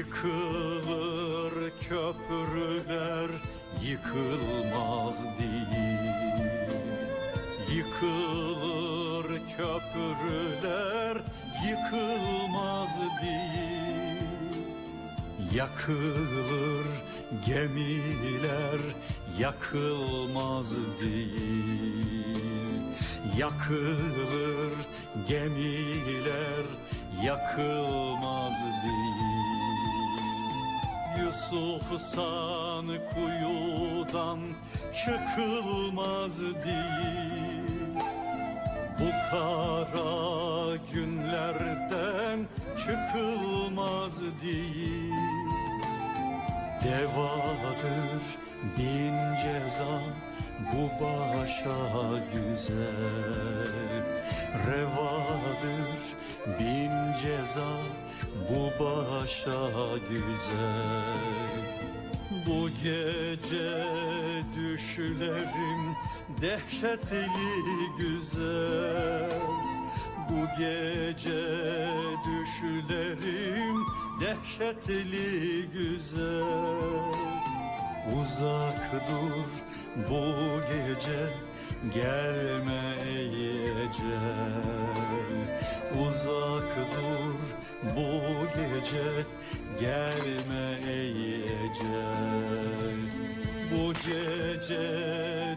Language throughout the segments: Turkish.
Yıkılır köprüler yıkılmaz değil. Yıkılır köprüler yıkılmaz değil. Yakılır gemiler yakılmaz değil. Yakılır gemiler yakılmaz Yusuf san kuyudan çıkılmaz değil. Bu kara günlerden çıkılmaz değil. Devadır bin ceza bu başa güzel. Revadır bin ceza bu başa güzel. Bu gece düşlerim dehşetli güzel. Bu gece düşlerim dehşetli güzel. Uzak dur bu gece gelme gece gelme ey ecel Bu gece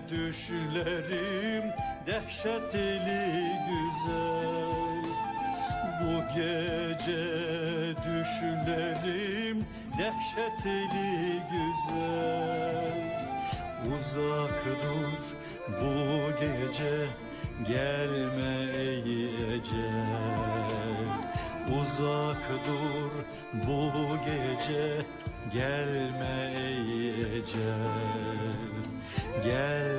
düşlerim dehşetli güzel. Bu gece düşlerim dehşetli güzel. Uzak dur bu gece gelme ey ecel Uzak dur bu gece gelme Gelme